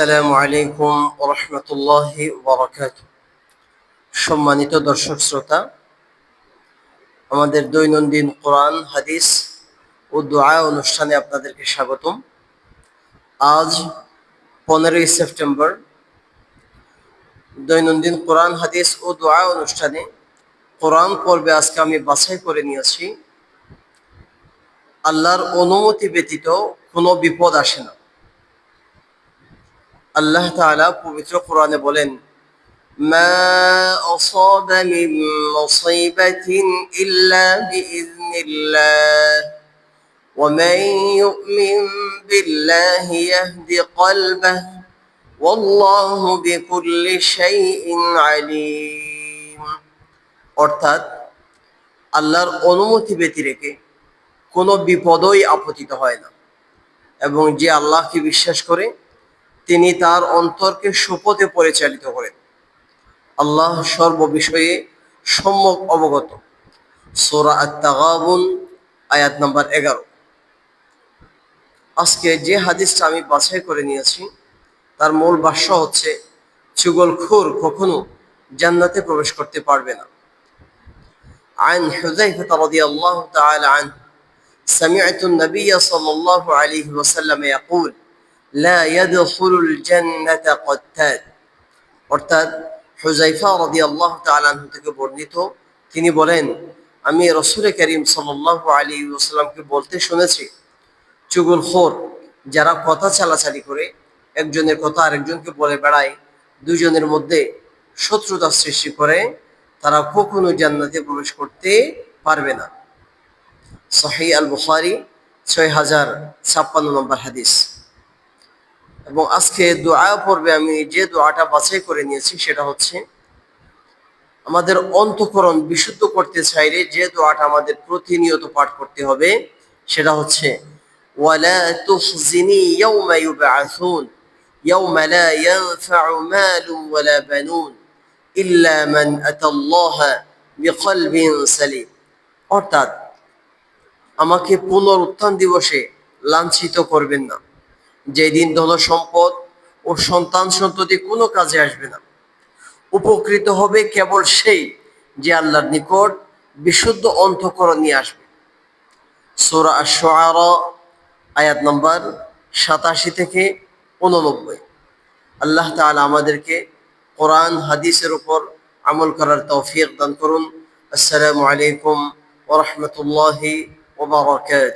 আসসালামু আলাইকুম রহমতুল্লাহ বরকাত সম্মানিত দর্শক শ্রোতা, আমাদের দৈনন্দিন কোরআন, হাদিস ও দোয়া অনুষ্ঠানে আপনাদেরকে স্বাগতম। আজ পনেরোই সেপ্টেম্বর, দৈনন্দিন কোরআন, হাদিস ও দোয়া অনুষ্ঠানে কোরআন পর্বে আজকে আমি বাছাই করে নিয়েছি। আল্লাহর অনুমতি ব্যতীত কোনো বিপদ আসে না। আল্লাহ তাআলা পবিত্র কোরআনে বলেন, মা আসাব মিন মুসিবাতিন ইল্লা বিইযনিল্লাহ ওয়ামান ইউমিন বিল্লাহি ইয়াহদি কলবাহ, ওয়াল্লাহু বিকুল্লি শাইইন আলীম. অর্থাৎ, আল্লাহর অনুমতি ব্যতীত রেখে কোনো বিপদই আপতিত হয় না। এবং যে আল্লাহকে বিশ্বাস করে তিনি তার অন্তরকে সুপথে পরিচালিত করেন আল্লাহ সর্ববিষয়ে সম্যক অবগত সোরা আত্মাগাবুন আয়াত নাম্বার এগারো আজকে যে হাদিসটা আমি বাছাই করে নিয়েছি তার মূল ভাষ্য হচ্ছে চুগলখোর কখনো জান্নাতে প্রবেশ করতে পারবে না عن حذيفة رضي الله تعالى عنه سمعت النبي صلى الله عليه وسلم يقول অর্থাৎ আনহু থেকে বর্ণিত, তিনি বলেন, আমি রসুল করিম সাল্লাল্লাহু আলাইহি ওয়াসাল্লামকে বলতে শুনেছি চুগলখোর যারা কথা চালাচালি করে, একজনের কথা আরেকজনকে বলে বেড়ায়, দুজনের মধ্যে শত্রুতা সৃষ্টি করে, তারা কখনো জান্নাতে প্রবেশ করতে পারবে না। সহি আল বুখারি ছয় হাজার ছাপ্পান্ন নম্বর হাদিস। এবং আজকে দোয়া পর্বে আমি যে দোয়াটা বাছাই করে নিয়েছি সেটা হচ্ছে, আমাদের অন্তকরণ বিশুদ্ধ করতে চাইলে যে দোয়াটা আমাদের প্রতিনিয়ত পাঠ করতে হবে, সেটা হচ্ছে অর্থাৎ, আমাকে পুনরুত্থান দিবসে লাঞ্ছিত করবেন না। যেদিন ধন সম্পদ ও সন্তান সন্ততি কোনো কাজে আসবে না। উপকৃত হবে কেবল সেই যে আল্লাহর নিকট বিশুদ্ধ অন্তকরণ নিয়ে আসবে। সোরা আশোয়ারা আয়াত নম্বর সাতাশি থেকে উননব্বই। আল্লাহ তাআলা আমাদেরকে কোরআন, হাদিসের উপর আমল করার তৌফিক দান করুন। আসসালামু আলাইকুম ওরহমতুল্লাহি ওবরাকাত